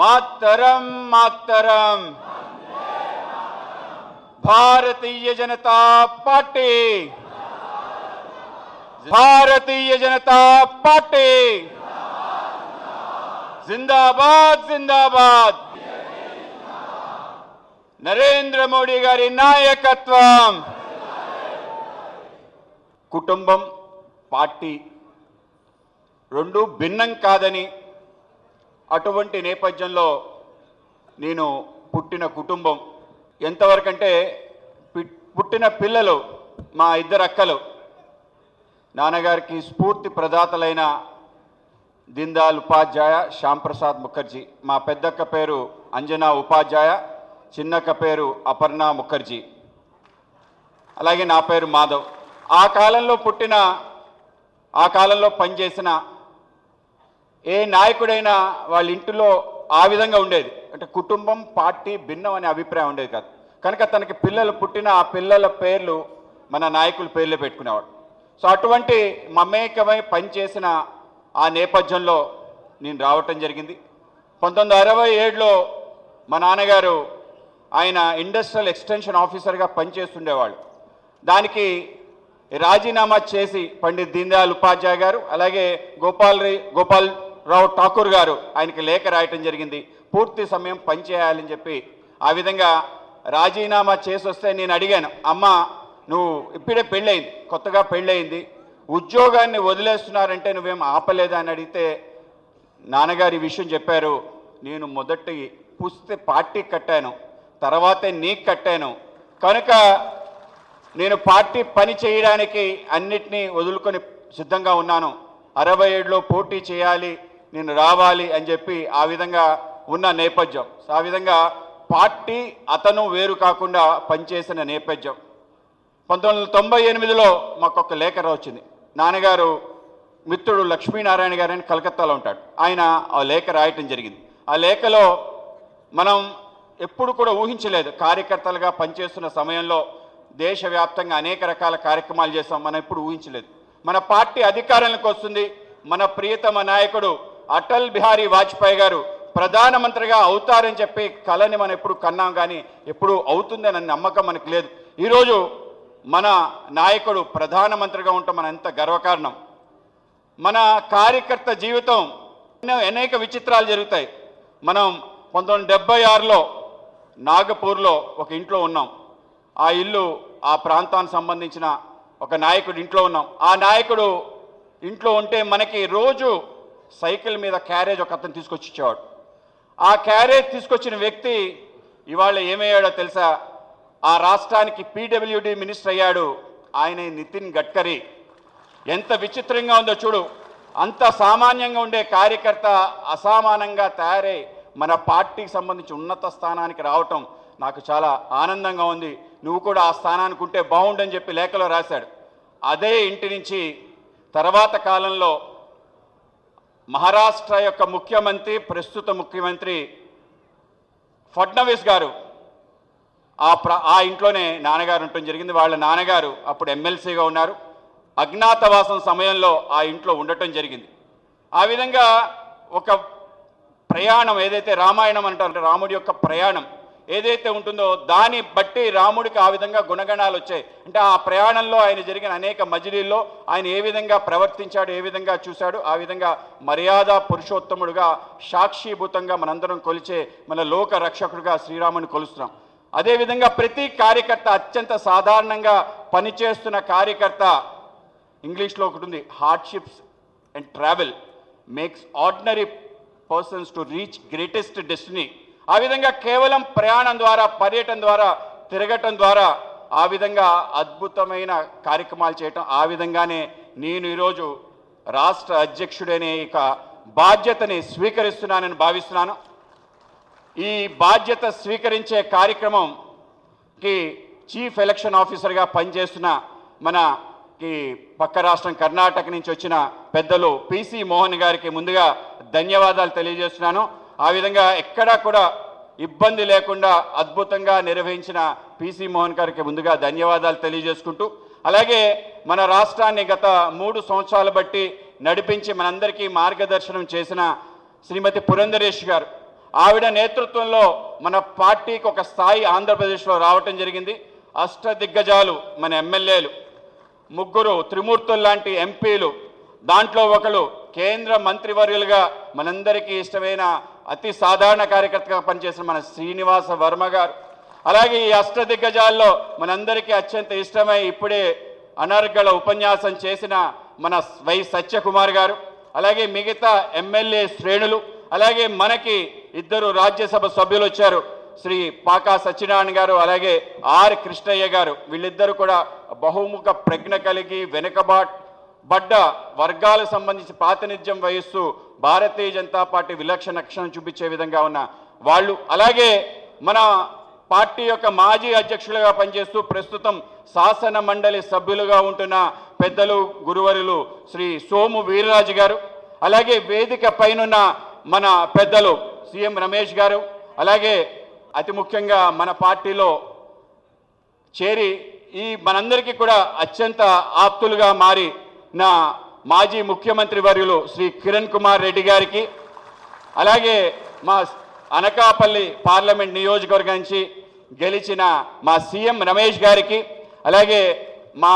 మాతరం మాతరం Bharatiya Janata party. Bharatiya Janata party. జిందాబాద్ జిందాబాద్. నరేంద్ర మోడీ గారి నాయకత్వం. కుటుంబం పార్టీ రెండు భిన్నం కాదని అటువంటి నేపథ్యంలో నేను పుట్టిన కుటుంబం. ఎంతవరకంటే పి- పుట్టిన పిల్లలు మా ఇద్దరు అక్కలు. నాన్నగారికి స్ఫూర్తి ప్రదాతలైన దిందాల్ ఉపాధ్యాయ శ్యాంప్రసాద్ ముఖర్జీ. మా పెద్దక్క పేరు అంజనా ఉపాధ్యాయ చిన్నక్క పేరు అపర్ణ ముఖర్జీ. అలాగే నా పేరు మాధవ్. ఆ కాలంలో పుట్టిన ఆ కాలంలో పనిచేసిన ఏ నాయకుడైనా వాళ్ళ ఇంటిలో ఆ విధంగా ఉండేది. అంటే కుటుంబం పార్టీ భిన్నం అనే అభిప్రాయం ఉండేది కాదు. కనుక తనకి పిల్లలు పుట్టిన ఆ పిల్లల పేర్లు మన నాయకుల పేర్లే పెట్టుకునేవాడు. సో అటువంటి మమేకమై పనిచేసిన ఆ నేపథ్యంలో నేను రావటం జరిగింది. పంతొమ్మిది అరవై ఏడులో మా నాన్నగారు ఆయన ఇండస్ట్రియల్ ఎక్స్టెన్షన్ ఆఫీసర్గా పనిచేస్తుండేవాళ్ళు. దానికి రాజీనామా చేసి పండిత్ దీన్దయాల్ ఉపాధ్యాయ గారు అలాగే గోపాల్ గోపాల్ రావు ఠాకూర్ గారు ఆయనకి లేఖ రాయటం జరిగింది. పూర్తి సమయం పనిచేయాలని చెప్పి ఆ విధంగా రాజీనామా చేసి వస్తే నేను అడిగాను అమ్మ నువ్వు ఇప్పుడే పెళ్ళయింది కొత్తగా పెళ్ళయింది ఉద్యోగాన్ని వదిలేస్తున్నారంటే నువ్వేం ఆపలేదా? అని అడిగితే నాన్నగారు విషయం చెప్పారు నేను మొదటి పుస్తే పార్టీ కట్టాను తర్వాతే నీకు కట్టాను. కనుక నేను పార్టీ పని చేయడానికి అన్నిటినీ వదులుకొని సిద్ధంగా ఉన్నాను. అరవై ఏడులో పోటీ చేయాలి నేను రావాలి అని చెప్పి ఆ విధంగా ఉన్న నేపథ్యం. సో ఆ విధంగా పార్టీ అతను వేరు కాకుండా పనిచేసిన నేపథ్యం. పంతొమ్మిది వందల తొంభై ఎనిమిదిలో మాకు ఒక లేఖ వచ్చింది నాన్నగారు మిత్రుడు లక్ష్మీనారాయణ గారు అని కలకత్తాలో ఉంటాడు. ఆయన ఆ లేఖ రాయటం జరిగింది. ఆ లేఖలో మనం ఎప్పుడు కూడా ఊహించలేదు కార్యకర్తలుగా పనిచేస్తున్న సమయంలో దేశవ్యాప్తంగా అనేక రకాల కార్యక్రమాలు చేసాం మనం ఎప్పుడు ఊహించలేదు. మన పార్టీ అధికారంలోకి వస్తుంది. మన ప్రియతమ నాయకుడు అటల్ బిహారీ వాజ్పేయి గారు ప్రధానమంత్రిగా అవుతారని చెప్పి కళని మనం ఎప్పుడు కన్నాం కానీ ఎప్పుడు అవుతుందనే నమ్మకం మనకు లేదు. ఈరోజు మన నాయకుడు ప్రధానమంత్రిగా ఉంటాం మన ఎంత గర్వకారణం. మన కార్యకర్త జీవితం అనేక విచిత్రాలు జరుగుతాయి. మనం పంతొమ్మిది డెబ్బై ఆరులో నాగపూర్లో ఒక ఇంట్లో ఉన్నాం. ఆ ఇల్లు ఆ ప్రాంతానికి సంబంధించిన ఒక నాయకుడు ఇంట్లో ఉన్నాం. ఆ నాయకుడు ఇంట్లో ఉంటే మనకి రోజు సైకిల్ మీద క్యారేజ్ ఒక అతను తీసుకొచ్చి ఇచ్చేవాడు ఆ క్యారేజ్ తీసుకొచ్చిన వ్యక్తి ఇవాళ ఏమయ్యాడో తెలుసా? ఆ రాష్ట్రానికి పీడబ్ల్యూడి మినిస్టర్ అయ్యాడు ఆయన నితిన్ గడ్కరీ. ఎంత విచిత్రంగా ఉందో చూడు. అంత సామాన్యంగా ఉండే కార్యకర్త అసామానంగా తయారై మన పార్టీకి సంబంధించి ఉన్నత స్థానానికి రావటం నాకు చాలా ఆనందంగా ఉంది. నువ్వు కూడా ఆ స్థానానికి ఉంటే బాగుండని చెప్పి లేఖలో రాశాడు. అదే ఇంటి నుంచి తర్వాత కాలంలో మహారాష్ట్ర యొక్క ముఖ్యమంత్రి ప్రస్తుత ముఖ్యమంత్రి ఫడ్నవీస్ గారు ఆ ప్ర ఆ ఇంట్లోనే నాన్నగారు ఉండటం జరిగింది. వాళ్ళ నాన్నగారు అప్పుడు ఎమ్మెల్సీగా ఉన్నారు. అజ్ఞాతవాసం సమయంలో ఆ ఇంట్లో ఉండటం జరిగింది. ఆ విధంగా ఒక ప్రయాణం ఏదైతే రామాయణం అంటారంటే రాముడి యొక్క ప్రయాణం ఏదైతే ఉంటుందో దాన్ని బట్టి రాముడికి ఆ విధంగా గుణగణాలు వచ్చాయి. అంటే ఆ ప్రయాణంలో ఆయన జరిగిన అనేక మజిలీల్లో ఆయన ఏ విధంగా ప్రవర్తించాడు ఏ విధంగా చూశాడు ఆ విధంగా మర్యాద పురుషోత్తముడుగా సాక్షిభూతంగా మనందరం కొలిచే మన లోక రక్షకుడుగా శ్రీరాముని కొలుస్తున్నాం. అదేవిధంగా ప్రతి కార్యకర్త అత్యంత సాధారణంగా పనిచేస్తున్న కార్యకర్త ఇంగ్లీష్లో ఒకటి ఉంది hardships and travel makes ordinary persons to reach greatest destiny ఆ విధంగా కేవలం ప్రయాణం ద్వారా పర్యటన ద్వారా తిరగటం ద్వారా ఆ విధంగా అద్భుతమైన కార్యక్రమాలు చేయటం ఆ విధంగానే నేను ఈరోజు రాష్ట్ర అధ్యక్షుడనే ఇక బాధ్యతని స్వీకరిస్తున్నానని భావిస్తున్నాను. ఈ బాధ్యత స్వీకరించే కార్యక్రమంకి చీఫ్ ఎలక్షన్ ఆఫీసర్గా పనిచేస్తున్న మనకి పక్క రాష్ట్రం కర్ణాటక నుంచి వచ్చిన పెద్దలు పిసి మోహన్ గారికి ముందుగా ధన్యవాదాలు తెలియజేస్తున్నాను. ఆ విధంగా ఎక్కడా కూడా ఇబ్బంది లేకుండా అద్భుతంగా నిర్వహించిన పిసి మోహన్ గారికి ముందుగా ధన్యవాదాలు తెలియజేసుకుంటూ అలాగే మన రాష్ట్రాన్ని గత మూడు సంవత్సరాలు బట్టి నడిపించి మనందరికీ మార్గదర్శనం చేసిన శ్రీమతి పురంధరేష్ గారు. ఆవిడ నేతృత్వంలో మన పార్టీకి ఒక స్థాయి ఆంధ్రప్రదేశ్లో రావటం జరిగింది. అష్టదిగ్గజాలు మన ఎమ్మెల్యేలు ముగ్గురు త్రిమూర్తులు లాంటి ఎంపీలు దాంట్లో ఒకరు కేంద్ర మంత్రివర్యులుగా మనందరికీ ఇష్టమైన అతి సాధారణ కార్యకర్తగా పనిచేసిన మన శ్రీనివాస వర్మ గారు. అలాగే ఈ అష్ట దిగ్గజాల్లో మనందరికీ అత్యంత ఇష్టమై ఇప్పుడే అనర్గళ ఉపన్యాసం చేసిన మన వై సత్యకుమార్ గారు అలాగే మిగతా ఎమ్మెల్యే శ్రేణులు అలాగే మనకి ఇద్దరు రాజ్యసభ సభ్యులు వచ్చారు. శ్రీ పాకా సత్యనారాయణ గారు అలాగే ఆర్ కృష్ణయ్య గారు. వీళ్ళిద్దరూ కూడా బహుముఖ ప్రజ్ఞ కలిగి వెనుకబాట్ బడ్డ వర్గాలకు సంబంధించి ప్రాతినిధ్యం వహిస్తూ భారతీయ జనతా పార్టీ విలక్షణ లక్షణం చూపించే విధంగా ఉన్న వాళ్ళు. అలాగే మన పార్టీ యొక్క మాజీ అధ్యక్షులుగా పనిచేస్తూ ప్రస్తుతం శాసన మండలి సభ్యులుగా ఉంటున్న పెద్దలు గురువరులు శ్రీ సోము వీరరాజు గారు అలాగే వేదిక పైనున్న మన పెద్దలు సీఎం రమేష్ గారు అలాగే అతి ముఖ్యంగా మన పార్టీలో చేరి ఈ మనందరికీ కూడా అత్యంత ఆప్తులుగా మారి నా మాజీ ముఖ్యమంత్రి వర్యులు శ్రీ కిరణ్ కుమార్ రెడ్డి గారికి అలాగే మా అనకాపల్లి పార్లమెంట్ నియోజకవర్గం నుంచి గెలిచిన మా సీఎం రమేష్ గారికి అలాగే మా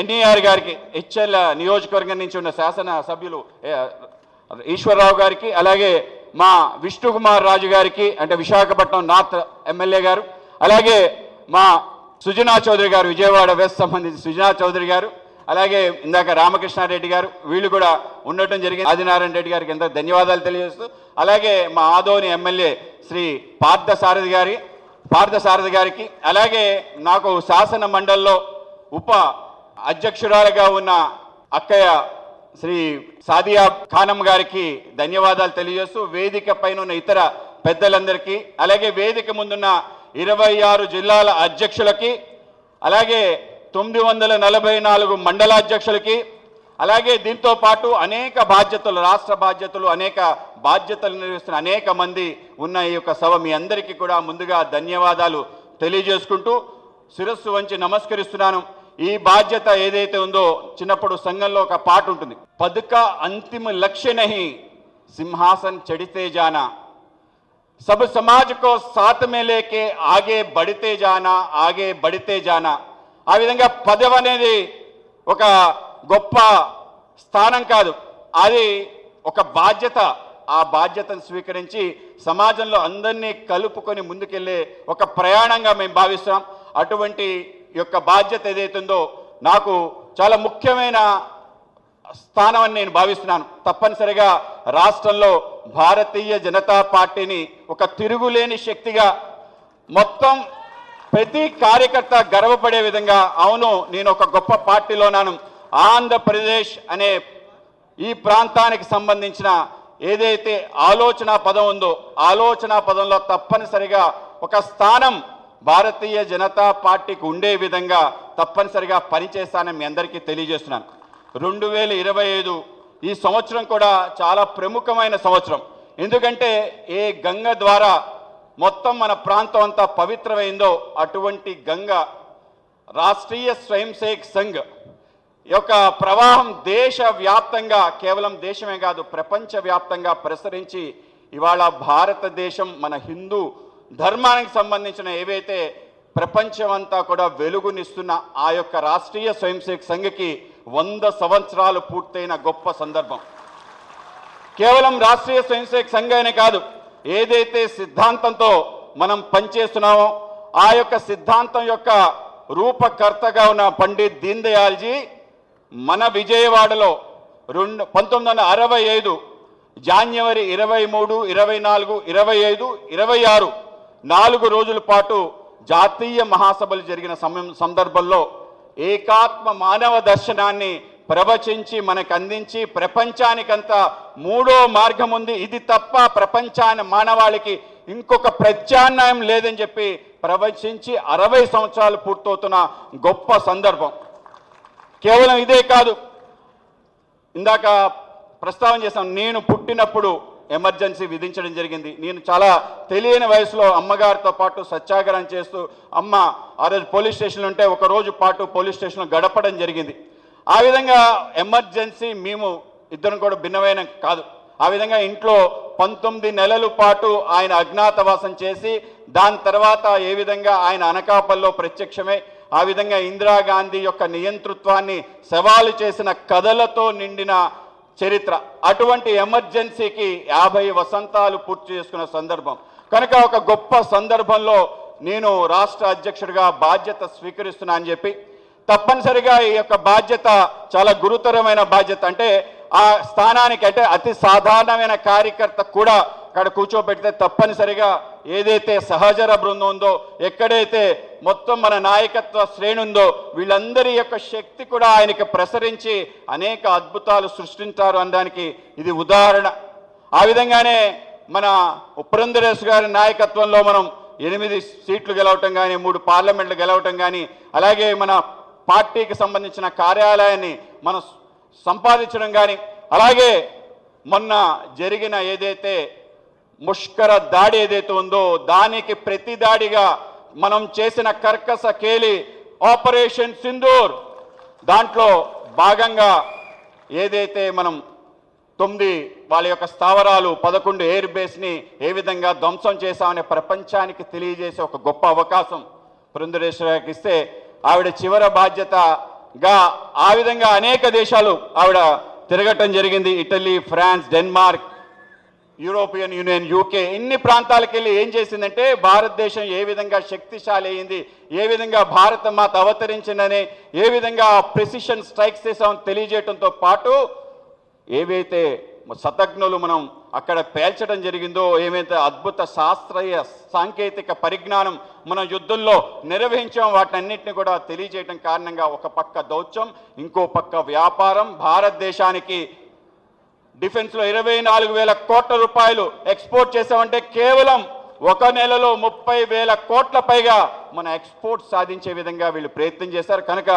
ఎన్టీఆర్ గారికి హెచ్ఎల్ నియోజకవర్గం నుంచి ఉన్న శాసన సభ్యులు ఈశ్వరరావు గారికి అలాగే మా విష్ణుకుమార్ రాజు గారికి అంటే విశాఖపట్నం నార్త్ ఎమ్మెల్యే గారు అలాగే మా సుజనా చౌదరి గారు విజయవాడ వెస్ట్ సంబంధించి సుజనా చౌదరి గారు అలాగే ఇందాక రామకృష్ణారెడ్డి గారు వీళ్ళు కూడా ఉండటం జరిగింది. ఆదినారాయణ రెడ్డి గారికి ఎంతో ధన్యవాదాలు తెలియజేస్తూ అలాగే మా ఆదోని ఎమ్మెల్యే శ్రీ పార్థసారథి గారి పార్థసారథి గారికి అలాగే నాకు శాసన మండలిలో ఉప అధ్యక్షురాలుగా ఉన్న అక్కయ్య శ్రీ సాదియా ఖానం గారికి ధన్యవాదాలు తెలియజేస్తూ వేదిక పైన ఉన్న ఇతర పెద్దలందరికీ అలాగే వేదిక ముందున్న ఇరవై ఆరు జిల్లాల అధ్యక్షులకి అలాగే తొమ్మిది వందల నలభై నాలుగు మండలాధ్యక్షులకి అలాగే దీంతో పాటు అనేక బాధ్యతలు రాష్ట్ర బాధ్యతలు అనేక బాధ్యతలు నిర్వహిస్తున్న అనేక మంది ఉన్న ఈ యొక్క సభ మీ అందరికీ కూడా ముందుగా ధన్యవాదాలు తెలియజేసుకుంటూ శిరస్సు వంచి నమస్కరిస్తున్నాను. ఈ బాధ్యత ఏదైతే ఉందో చిన్నప్పుడు సంఘంలో ఒక పాట ఉంటుంది. పదుక అంతిమ లక్ష్యనహి సింహాసన్ చెడితే జానా. సభ సమాజకో సాతమే లేకే ఆగే బడితే జానా ఆగే బడితే జానా. ఆ విధంగా పదవి అనేది ఒక గొప్ప స్థానం కాదు. అది ఒక బాధ్యత. ఆ బాధ్యతను స్వీకరించి సమాజంలో అందరినీ కలుపుకొని ముందుకెళ్ళే ఒక ప్రయాణంగా మేము భావిస్తాం అటువంటి యొక్క బాధ్యత ఏదైతుందో నాకు చాలా ముఖ్యమైన స్థానం అని నేను భావిస్తున్నాను. తప్పనిసరిగా రాష్ట్రంలో భారతీయ జనతా పార్టీని ఒక తిరుగులేని శక్తిగా మొత్తం ప్రతి కార్యకర్త గర్వపడే విధంగా అవును నేను ఒక గొప్ప పార్టీలోనాను. ఆంధ్రప్రదేశ్ అనే ఈ ప్రాంతానికి సంబంధించిన ఏదైతే ఆలోచన పదం ఉందో ఆలోచన పదంలో తప్పనిసరిగా ఒక స్థానం భారతీయ జనతా పార్టీకి ఉండే విధంగా తప్పనిసరిగా పనిచేస్తానని మీ అందరికీ తెలియజేస్తున్నాను. రెండు వేల ఇరవై ఐదు ఈ సంవత్సరం కూడా చాలా ప్రముఖమైన సంవత్సరం. ఎందుకంటే ఏ గంగ ద్వారా మొత్తం మన ప్రాంతం అంతా పవిత్రమైందో అటువంటి గంగ రాష్ట్రీయ స్వయం సేవక్ సంఘ్ యొక్క ప్రవాహం దేశవ్యాప్తంగా కేవలం దేశమే కాదు ప్రపంచవ్యాప్తంగా ప్రసరించి ఇవాళ భారతదేశం మన హిందూ ధర్మానికి సంబంధించిన ఏవైతే ప్రపంచం అంతా కూడా వెలుగునిస్తున్న ఆ యొక్క రాష్ట్రీయ స్వయం సేవక్ సంఘకి వంద సంవత్సరాలు పూర్తయిన గొప్ప సందర్భం. కేవలం రాష్ట్రీయ స్వయం సేవక్ సంఘానే కాదు ఏదైతే సిద్ధాంతంతో మనం పనిచేస్తున్నామో ఆ యొక్క సిద్ధాంతం యొక్క రూపకర్తగా ఉన్న పండిత్ దీన్ దయాల్జీ మన విజయవాడలో రెండు పంతొమ్మిది వందల అరవై ఐదు జాన్యువరి ఇరవై మూడు ఇరవై నాలుగు ఇరవై ఐదు ఇరవై ఆరు నాలుగు రోజుల పాటు జాతీయ మహాసభలు జరిగిన సమయం సందర్భంలో ఏకాత్మ మానవ దర్శనాన్ని ప్రవచించి మనకు అందించి ప్రపంచానికంతా మూడో మార్గం ఉంది. ఇది తప్ప ప్రపంచాన్ని మానవాళికి ఇంకొక ప్రత్యామ్నాయం లేదని చెప్పి ప్రవచించి అరవై సంవత్సరాలు పూర్తవుతున్న గొప్ప సందర్భం. కేవలం ఇదే కాదు. ఇందాక ప్రస్తావన చేశాం నేను పుట్టినప్పుడు ఎమర్జెన్సీ విధించడం జరిగింది. నేను చాలా తెలియని వయసులో అమ్మగారితో పాటు సత్యాగ్రహం చేస్తూ అమ్మ ఆ రోజు పోలీస్ స్టేషన్లో ఉంటే ఒక రోజు పాటు పోలీస్ స్టేషన్లో గడపడం జరిగింది. ఆ విధంగా ఎమర్జెన్సీ మేము ఇద్దరం కూడా భిన్నమైన కాదు. ఆ విధంగా ఇంట్లో పంతొమ్మిది నెలల పాటు ఆయన అజ్ఞాతవాసం చేసి దాని తర్వాత ఏ విధంగా ఆయన అనకాపల్లో ప్రత్యక్షమై ఆ విధంగా ఇందిరాగాంధీ యొక్క నియంతృత్వాన్ని సవాలు చేసిన కథలతో నిండిన చరిత్ర. అటువంటి ఎమర్జెన్సీకి యాభై వసంతాలు పూర్తి చేసుకున్న సందర్భం. కనుక ఒక గొప్ప సందర్భంలో నేను రాష్ట్ర అధ్యక్షుడిగా బాధ్యత స్వీకరిస్తున్నా అని చెప్పి తప్పనిసరిగా ఈ యొక్క బాధ్యత చాలా గురుతరమైన బాధ్యత. అంటే ఆ స్థానానికి అంటే అతి సాధారణమైన కార్యకర్త కూడా అక్కడ కూర్చోబెడితే తప్పనిసరిగా ఏదైతే సహచర బృందం ఉందో ఎక్కడైతే మొత్తం మన నాయకత్వ శ్రేణి ఉందో వీళ్ళందరి యొక్క శక్తి కూడా ఆయనకి ప్రసరించి అనేక అద్భుతాలు సృష్టించారు అనడానికి ఇది ఉదాహరణ. ఆ విధంగానే మన ఉపరంధరేశ్ గారి నాయకత్వంలో మనం ఎనిమిది సీట్లు గెలవటం కానీ మూడు పార్లమెంట్లు గెలవటం కానీ అలాగే మన పార్టీకి సంబంధించిన కార్యాలయాన్ని మనం సంపాదించడం కానీ అలాగే మొన్న జరిగిన ఏదైతే ముష్కర దాడి ఏదైతే ఉందో దానికి ప్రతి దాడిగా మనం చేసిన కర్కస కేలి ఆపరేషన్ సింధూర్. దాంట్లో భాగంగా ఏదైతే మనం తొమ్మిది వాళ్ళ యొక్క స్థావరాలు పదకొండు ఎయిర్ బేస్ని ఏ విధంగా ధ్వంసం చేశామనే ప్రపంచానికి తెలియజేసే ఒక గొప్ప అవకాశం పురంధరేశ్వరికి ఇస్తే ఆవిడ చివరి గా ఆ విధంగా అనేక దేశాలు ఆవిడ తిరగటం జరిగింది. Italy France Denmark European Union UK ఇన్ని ప్రాంతాలకు వెళ్ళి ఏం చేసిందంటే భారతదేశం ఏ విధంగా శక్తిశాలి అయింది ఏ విధంగా భారత మాత అవతరించిందని ఏ విధంగా ప్రెసిషన్ స్ట్రైక్స్ చేసామని తెలియజేయడంతో పాటు ఏవైతే శతజ్ఞులు మనం అక్కడ పేల్చడం జరిగిందో ఏమైతే అద్భుత శాస్త్రీయ సాంకేతిక పరిజ్ఞానం మన యుద్ధంలో నిర్వహించాం వాటన్నిటిని కూడా తెలియజేయడం కారణంగా ఒక పక్క దౌత్యం ఇంకో పక్క వ్యాపారం. భారతదేశానికి డిఫెన్స్లో ఇరవై నాలుగు వేల కోట్ల రూపాయలు ఎక్స్పోర్ట్ చేసామంటే కేవలం ఒక నెలలో ముప్పై వేల కోట్ల పైగా మన ఎక్స్పోర్ట్ సాధించే విధంగా వీళ్ళు ప్రయత్నం చేశారు. కనుక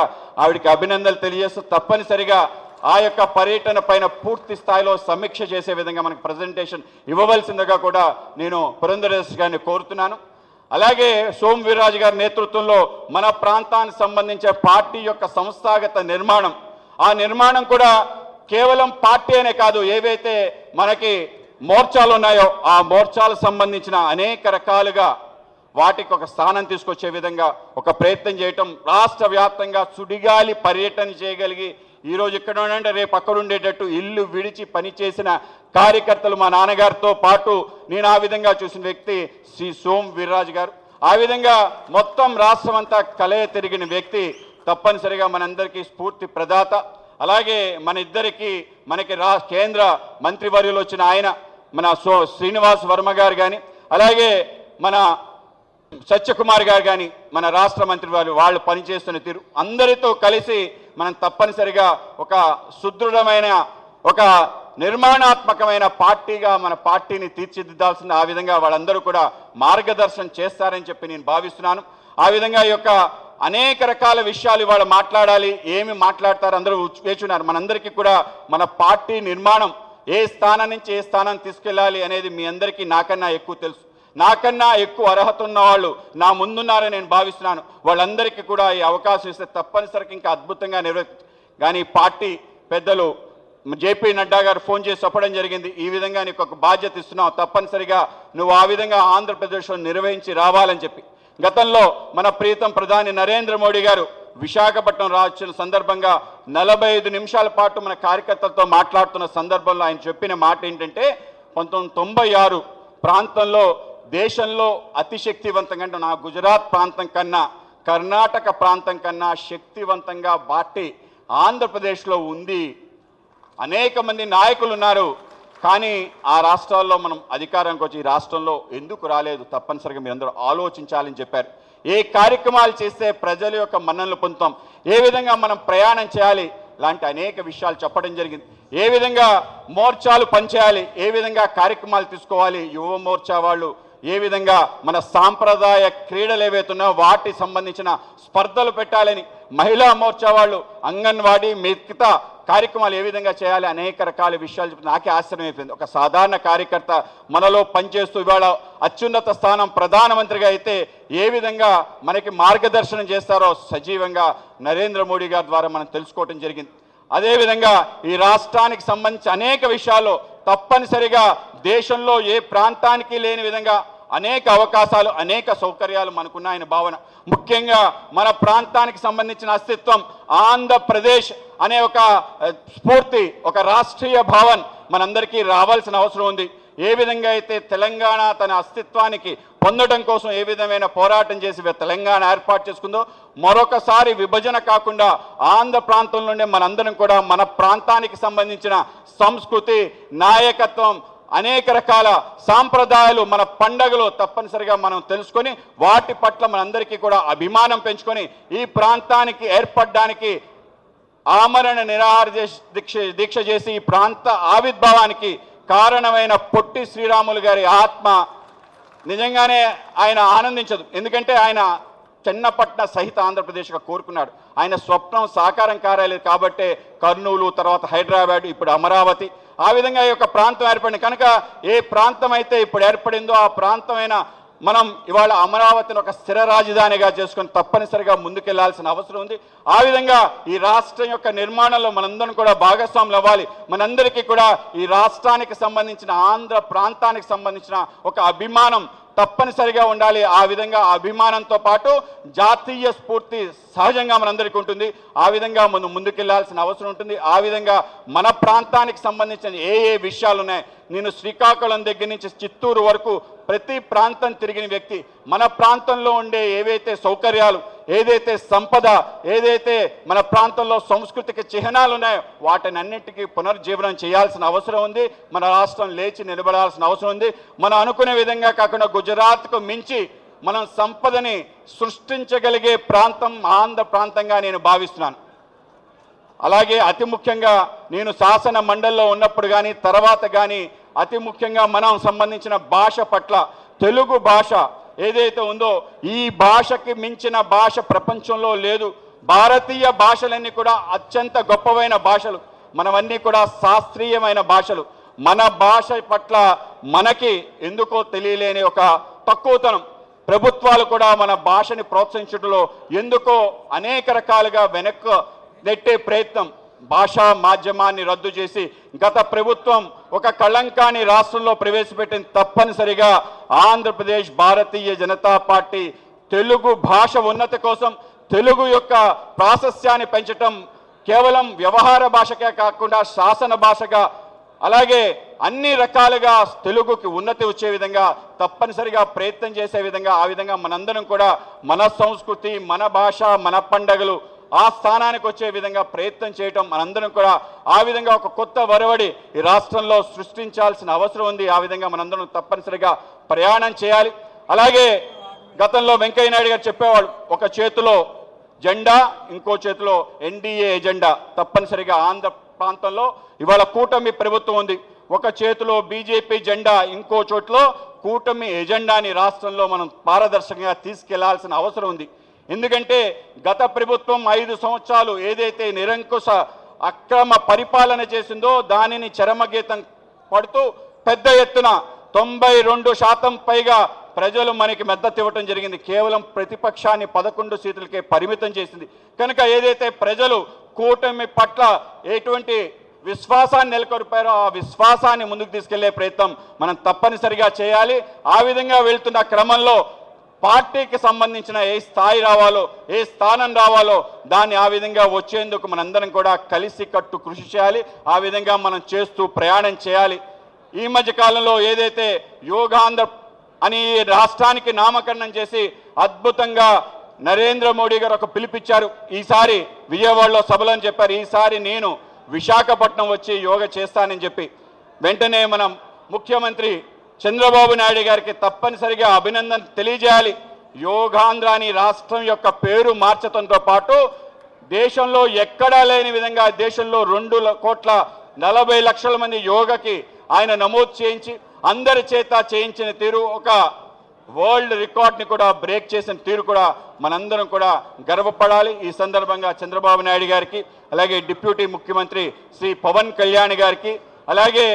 ఆవిడకి అభినందనలు తెలియజేస్తూ తప్పనిసరిగా ఆ యొక్క పర్యటన పైన పూర్తి స్థాయిలో సమీక్ష చేసే విధంగా మనకు ప్రజెంటేషన్ ఇవ్వవలసిందిగా కూడా నేను పురంధరేష్ గారిని కోరుతున్నాను. అలాగే సోమ్ వీర్రాజు గారి నేతృత్వంలో మన ప్రాంతానికి సంబంధించే పార్టీ యొక్క సంస్థాగత నిర్మాణం. ఆ నిర్మాణం కూడా కేవలం పార్టీ అనే కాదు ఏవైతే మనకి మోర్చాలు ఉన్నాయో ఆ మోర్చాలకు సంబంధించిన అనేక రకాలుగా వాటికి ఒక స్థానం తీసుకొచ్చే విధంగా ఒక ప్రయత్నం చేయటం రాష్ట్ర వ్యాప్తంగా సుడిగాలి పర్యటన చేయగలిగి ఈరోజు ఇక్కడ ఉండంటే రేపు అక్కడ ఉండేటట్టు ఇల్లు విడిచి పనిచేసిన కార్యకర్తలు మా నాన్నగారితో పాటు నేను ఆ విధంగా చూసిన వ్యక్తి శ్రీ సోమ్ వీర్రాజు గారు. ఆ విధంగా మొత్తం రాష్ట్రం అంతా కలయ తిరిగిన వ్యక్తి తప్పనిసరిగా మనందరికీ స్ఫూర్తి ప్రదాత. అలాగే మన ఇద్దరికి మనకి రా కేంద్ర మంత్రివర్యులు వచ్చిన ఆయన మన సో శ్రీనివాస్ వర్మ గారు కానీ అలాగే మన సత్యకుమార్ గారు కానీ మన రాష్ట్ర మంత్రి వారు వాళ్ళు పనిచేస్తున్న తీరు అందరితో కలిసి మనం తప్పనిసరిగా ఒక సుదృఢమైన ఒక నిర్మాణాత్మకమైన పార్టీగా మన పార్టీని తీర్చిదిద్దాల్సింది ఆ విధంగా వాళ్ళందరూ కూడా మార్గదర్శనం చేస్తారని చెప్పి నేను భావిస్తున్నాను. ఆ విధంగా ఈ యొక్క అనేక రకాల విషయాలు ఇవాళ మాట్లాడాలి ఏమి మాట్లాడతారు అందరూ వేచున్నారు. మనందరికీ కూడా మన పార్టీ నిర్మాణం ఏ స్థానం నుంచి ఏ స్థానం తీసుకెళ్ళాలి అనేది మీ అందరికీ నాకన్నా ఎక్కువ తెలుసు. నాకన్నా ఎక్కువ అర్హత ఉన్న వాళ్ళు నా ముందున్నారని నేను భావిస్తున్నాను. వాళ్ళందరికీ కూడా ఈ అవకాశం ఇస్తే తప్పనిసరికి ఇంకా అద్భుతంగా నిర్వహి కానీ పార్టీ పెద్దలు జేపీ నడ్డా గారు ఫోన్ చేసి చెప్పడం జరిగింది. ఈ విధంగా నీకు ఒక బాధ్యత ఇస్తున్నావు తప్పనిసరిగా నువ్వు ఆ విధంగా ఆంధ్రప్రదేశ్లో నిర్వహించి రావాలని చెప్పి. గతంలో మన ప్రీతం ప్రధాని నరేంద్ర మోడీ గారు విశాఖపట్నం రాచిన సందర్భంగా నలభై ఐదు నిమిషాల పాటు మన కార్యకర్తలతో మాట్లాడుతున్న సందర్భంలో ఆయన చెప్పిన మాట ఏంటంటే పంతొమ్మిది తొంభై ఆరు ప్రాంతంలో దేశంలో అతి శక్తివంతంగా నా గుజరాత్ ప్రాంతం కన్నా కర్ణాటక ప్రాంతం కన్నా శక్తివంతంగా పార్టీ ఆంధ్రప్రదేశ్లో ఉంది. అనేక మంది నాయకులు ఉన్నారు. కానీ ఆ రాష్ట్రాల్లో మనం అధికారానికి వచ్చి ఈ రాష్ట్రంలో ఎందుకు రాలేదు? తప్పనిసరిగా మీరు అందరూ ఆలోచించాలని చెప్పారు. ఏ కార్యక్రమాలు చేస్తే ప్రజల యొక్క మన్ననలు పొందుతాం? ఏ విధంగా మనం ప్రయాణం చేయాలి? లాంటి అనేక విషయాలు చెప్పడం జరిగింది. ఏ విధంగా మోర్చాలు పనిచేయాలి? ఏ విధంగా కార్యక్రమాలు తీసుకోవాలి? యువ మోర్చా వాళ్ళు ఏ విధంగా మన సాంప్రదాయ క్రీడలు ఏవైతే వాటికి సంబంధించిన స్పర్ధలు పెట్టాలని మహిళా మోర్చా వాళ్ళు అంగన్వాడీ మిగతా కార్యక్రమాలు ఏ విధంగా చేయాలి అనేక రకాల విషయాలు చెప్పి నాకే ఆశ్చర్యం అయిపోయింది. ఒక సాధారణ కార్యకర్త మనలో పనిచేస్తూ ఇవాళ అత్యున్నత స్థానం ప్రధానమంత్రిగా అయితే ఏ విధంగా మనకి మార్గదర్శనం చేస్తారో సజీవంగా నరేంద్ర మోడీ గారి ద్వారా మనం తెలుసుకోవటం జరిగింది. అదేవిధంగా ఈ రాష్ట్రానికి సంబంధించి అనేక విషయాల్లో తప్పనిసరిగా దేశంలో ఏ ప్రాంతానికి లేని విధంగా అనేక అవకాశాలు అనేక సౌకర్యాలు మనకున్నాయని భావన. ముఖ్యంగా మన ప్రాంతానికి సంబంధించిన అస్తిత్వం ఆంధ్రప్రదేశ్ అనే ఒక స్ఫూర్తి ఒక రాష్ట్రీయ భావన మనందరికీ రావాల్సిన అవసరం ఉంది. ఏ విధంగా అయితే తెలంగాణ తన అస్తిత్వానికి పొందడం కోసం ఏ విధమైన పోరాటం చేసి తెలంగాణ ఏర్పాటు చేసుకుందో మరొకసారి విభజన కాకుండా ఆంధ్ర ప్రాంతంలోనే మనందరం కూడా మన ప్రాంతానికి సంబంధించిన సంస్కృతి నాయకత్వం అనేక రకాల సాంప్రదాయాలు మన పండగలు తప్పనిసరిగా మనం తెలుసుకొని వాటి పట్ల మనందరికీ కూడా అభిమానం పెంచుకొని ఈ ప్రాంతానికి ఏర్పడడానికి ఆమరణ నిరాహార దీక్ష దీక్ష చేసి ఈ ప్రాంత ఆవిర్భావానికి కారణమైన పొట్టి శ్రీరాములు గారి ఆత్మ నిజంగానే ఆయన ఆనందించదు. ఎందుకంటే ఆయన చెన్నపట్న సహిత ఆంధ్రప్రదేశ్గా కోరుకున్నాడు. ఆయన స్వప్నం సాకారం కారాలేదు కాబట్టే కర్నూలు తర్వాత హైదరాబాద్ ఇప్పుడు అమరావతి. ఆ విధంగా ఈ యొక్క ప్రాంతం ఏర్పడింది. కనుక ఏ ప్రాంతం అయితే ఇప్పుడు ఏర్పడిందో ఆ ప్రాంతమైన మనం ఇవాళ అమరావతిని ఒక స్థిర రాజధానిగా చేసుకొని తప్పనిసరిగా ముందుకెళ్ళాల్సిన అవసరం ఉంది. ఆ విధంగా ఈ రాష్ట్రం యొక్క నిర్మాణంలో మనందరం కూడా భాగస్వాములు అవ్వాలి. మనందరికీ కూడా ఈ రాష్ట్రానికి సంబంధించిన ఆంధ్ర ప్రాంతానికి సంబంధించిన ఒక అభిమానం తప్పనిసరిగా ఉండాలి. ఆ విధంగా అభిమానంతో పాటు జాతీయ స్ఫూర్తి సహజంగా మనందరికీ ఉంటుంది. ఆ విధంగా మనం ముందుకెళ్ళాల్సిన అవసరం ఉంటుంది. ఆ విధంగా మన ప్రాంతానికి సంబంధించిన ఏ ఏ విషయాలు ఉన్నాయి నేను శ్రీకాకుళం దగ్గర నుంచి చిత్తూరు వరకు ప్రతి ప్రాంతం తిరిగిన వ్యక్తి మన ప్రాంతంలో ఉండే ఏవైతే సౌకర్యాలు ఏదైతే సంపద ఏదైతే మన ప్రాంతంలో సాంస్కృతిక చిహ్నాలు ఉన్నాయో వాటిని అన్నింటికీ పునర్జీవనం చేయాల్సిన అవసరం ఉంది. మన రాష్ట్రం లేచి నిలబడాల్సిన అవసరం ఉంది. మనం అనుకునే విధంగా కాకుండా గుజరాత్కు మించి మనం సంపదని సృష్టించగలిగే ప్రాంతం ఆంధ్ర ప్రాంతంగా నేను భావిస్తున్నాను. అలాగే అతి ముఖ్యంగా నేను శాసన మండలిలో ఉన్నప్పుడు కానీ తర్వాత కానీ అతి ముఖ్యంగా మనం సంబంధించిన భాష పట్ల తెలుగు భాష ఏదైతే ఉందో ఈ భాషకి మించిన భాష ప్రపంచంలో లేదు. భారతీయ భాషలన్నీ కూడా అత్యంత గొప్పవైన భాషలు. మనవన్నీ కూడా శాస్త్రీయమైన భాషలు. మన భాష పట్ల మనకి ఎందుకో తెలియలేని ఒక తక్కువతనం. ప్రభుత్వాలు కూడా మన భాషని ప్రోత్సహించడంలో ఎందుకో అనేక రకాలుగా వెనక్కు నెట్టే ప్రయత్నం. భాషా మాధ్యమాన్ని రద్దు చేసి గత ప్రభుత్వం ఒక కళంకాన్ని రాష్ట్రంలో ప్రవేశపెట్టిన తప్పనిసరిగా ఆంధ్రప్రదేశ్ భారతీయ జనతా పార్టీ తెలుగు భాష ఉన్నతి కోసం తెలుగు యొక్క ప్రాశస్యాన్ని పెంచటం కేవలం వ్యవహార భాషకే కాకుండా శాసన భాషగా అలాగే అన్ని రకాలుగా తెలుగుకి ఉన్నతి వచ్చే విధంగా తప్పనిసరిగా ప్రయత్నం చేసే విధంగా ఆ విధంగా మనందరం కూడా మన సంస్కృతి మన భాష మన పండగలు ఆ స్థానానికి వచ్చే విధంగా ప్రయత్నం చేయటం మనందరం కూడా ఆ విధంగా ఒక కొత్త వరవడి ఈ రాష్ట్రంలో సృష్టించాల్సిన అవసరం ఉంది. ఆ విధంగా మనందరం తప్పనిసరిగా ప్రయాణం చేయాలి. అలాగే గతంలో వెంకయ్య నాయుడు గారు చెప్పేవాడు ఒక చేతిలో జెండా ఇంకో చేతిలో ఎన్డీఏ ఎజెండా. తప్పనిసరిగా ఆంధ్ర ప్రాంతంలో ఇవాళ కూటమి ప్రభుత్వం ఉంది. ఒక చేతిలో బీజేపీ జెండా ఇంకో చోట్లో కూటమి ఎజెండాని రాష్ట్రంలో మనం పారదర్శకంగా తీసుకెళ్ళాల్సిన అవసరం ఉంది. ఎందుకంటే గత ప్రభుత్వం ఐదు సంవత్సరాలు ఏదైతే నిరంకుశ అక్రమ పరిపాలన చేసిందో దానిని చరమగీతం పడుతూ పెద్ద ఎత్తున తొంభై రెండు శాతం పైగా ప్రజలు మనకి మద్దతు ఇవ్వటం జరిగింది. కేవలం ప్రతిపక్షాన్ని పదకొండు సీట్లకే పరిమితం చేసింది. కనుక ఏదైతే ప్రజలు కూటమి పట్ల ఎటువంటి విశ్వాసాన్ని నెలకొల్పారో ఆ విశ్వాసాన్ని ముందుకు తీసుకెళ్ళే ప్రయత్నం మనం తప్పనిసరిగా చేయాలి. ఆ విధంగా వెళ్తున్న క్రమంలో పార్టీకి సంబంధించిన ఏ స్థాయి రావాలో ఏ స్థానం రావాలో దాన్ని ఆ విధంగా వచ్చేందుకు మనందరం కూడా కలిసి కట్టు కృషి చేయాలి. ఆ విధంగా మనం చేస్తూ ప్రయాణం చేయాలి. ఈ మధ్య కాలంలో ఏదైతే యోగాంధ్ర అని రాష్ట్రానికి నామకరణం చేసి అద్భుతంగా నరేంద్ర మోడీ గారు ఒక పిలిపిచ్చారు. ఈసారి విజయవాడలో సభలని చెప్పారు. ఈసారి నేను విశాఖపట్నం వచ్చి యోగ చేస్తానని చెప్పి. వెంటనే మనం ముఖ్యమంత్రి చంద్రబాబు నాయుడు గారికి తప్పనిసరిగా అభినందన తెలియజేయాలి. యోగాంధ్ర అని రాష్ట్రం యొక్క పేరు మార్చడంతో పాటు దేశంలో ఎక్కడా లేని విధంగా దేశంలో రెండు కోట్ల నలభై లక్షల మంది యోగకి ఆయన నమోదు చేయించి అందరి చేత చేయించిన తీరు ఒక వరల్డ్ రికార్డ్ని కూడా బ్రేక్ చేసిన తీరు కూడా మనందరం కూడా గర్వపడాలి. ఈ సందర్భంగా చంద్రబాబు నాయుడు గారికి అలాగే డిప్యూటీ ముఖ్యమంత్రి శ్రీ పవన్ కళ్యాణ్ గారికి అలాగే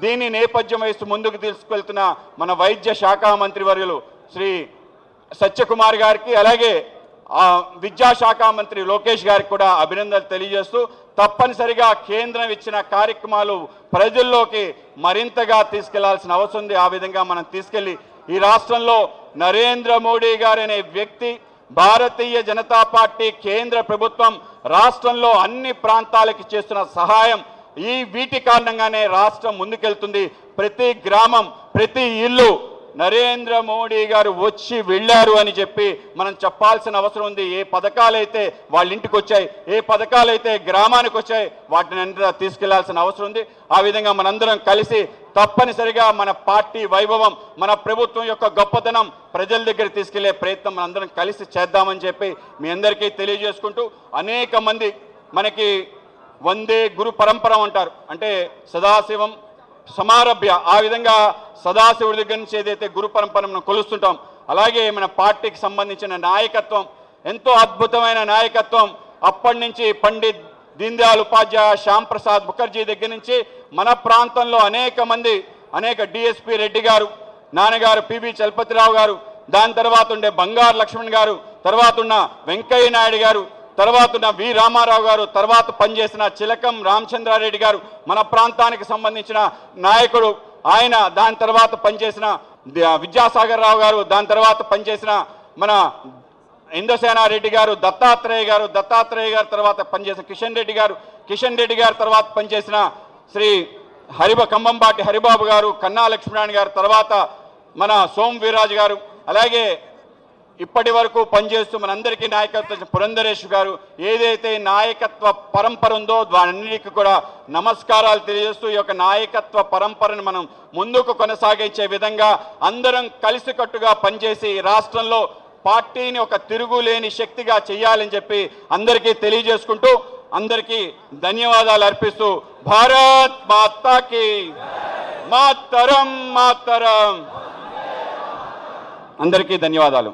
దీని నేపథ్యం వహిస్తూ ముందుకు తీసుకెళ్తున్న మన వైద్య శాఖ మంత్రి వర్యులు శ్రీ సత్యకుమార్ గారికి అలాగే విద్యాశాఖ మంత్రి లోకేష్ గారికి కూడా అభినందనలు తెలియజేస్తూ తప్పనిసరిగా కేంద్రం ఇచ్చిన కార్యక్రమాలు ప్రజల్లోకి మరింతగా తీసుకెళ్ళాల్సిన అవసరం ఉంది. ఆ విధంగా మనం తీసుకెళ్ళి ఈ రాష్ట్రంలో నరేంద్ర మోడీ గారు అనే వ్యక్తి భారతీయ జనతా పార్టీ కేంద్ర ప్రభుత్వం రాష్ట్రంలో అన్ని ప్రాంతాలకి చేస్తున్న సహాయం ఈ వీటి కారణంగానే రాష్ట్రం ముందుకెళ్తుంది. ప్రతి గ్రామం ప్రతి ఇల్లు నరేంద్ర మోడీ గారు వచ్చి వెళ్ళారు అని చెప్పి మనం చెప్పాల్సిన అవసరం ఉంది. ఏ పథకాలైతే వాళ్ళ ఇంటికి వచ్చాయి ఏ పథకాలైతే గ్రామానికి వచ్చాయి వాటిని అంతా తీసుకెళ్ళాల్సిన అవసరం ఉంది. ఆ విధంగా మనందరం కలిసి తప్పనిసరిగా మన పార్టీ వైభవం మన ప్రభుత్వం యొక్క గొప్పతనం ప్రజల దగ్గర తీసుకెళ్ళే ప్రయత్నం మనందరం కలిసి చేద్దామని చెప్పి మీ అందరికీ తెలియజేసుకుంటూ అనేక మంది మనకి వందే గురు పరంపర అంటారు. అంటే సదాశివం సమారభ్య. ఆ విధంగా సదాశివుడి దగ్గర నుంచి ఏదైతే గురు పరంపర మనం కొలుస్తుంటాం అలాగే మన పార్టీకి సంబంధించిన నాయకత్వం ఎంతో అద్భుతమైన నాయకత్వం. అప్పటి నుంచి పండిత్ దీన్దయాళ్ ఉపాధ్యాయ శ్యామ్ ప్రసాద్ ముఖర్జీ దగ్గర నుంచి మన ప్రాంతంలో అనేక మంది అనేక డిఎస్పి రెడ్డి గారు నాన్నగారు పివి చలపతిరావు గారు దాని తర్వాత ఉండే బంగారు లక్ష్మణ్ గారు తర్వాత ఉన్న వెంకయ్య నాయుడు గారు తర్వాత వి రామారావు గారు తర్వాత పనిచేసిన చిలకం రామచంద్రారెడ్డి గారు మన ప్రాంతానికి సంబంధించిన నాయకుడు. ఆయన దాని తర్వాత పనిచేసిన విద్యాసాగర్ రావు గారు దాని తర్వాత పనిచేసిన మన ఇంద్రసేనారెడ్డి గారు దత్తాత్రేయ గారు దత్తాత్రేయ గారు తర్వాత పనిచేసిన కిషన్ రెడ్డి గారు కిషన్ రెడ్డి గారు తర్వాత పనిచేసిన శ్రీ హరిబ కంబంబాటి హరిబాబు గారు కన్నా లక్ష్మీనారాయణ గారు తర్వాత మన సోమ్ వీరాజు గారు అలాగే ఇప్పటి వరకు పనిచేస్తూ మనందరికీ నాయకత్వం పురంధరేష్ గారు ఏదైతే నాయకత్వ పరంపర ఉందో దానికి కూడా నమస్కారాలు తెలియజేస్తూ ఈ యొక్క నాయకత్వ పరంపరను మనం ముందుకు కొనసాగించే విధంగా అందరం కలిసికట్టుగా పనిచేసి రాష్ట్రంలో పార్టీని ఒక తిరుగులేని శక్తిగా చేయాలని చెప్పి అందరికీ తెలియజేసుకుంటూ అందరికీ ధన్యవాదాలు అర్పిస్తూ భారత్ మాతాకి మాతరం మాతరం. అందరికీ ధన్యవాదాలు.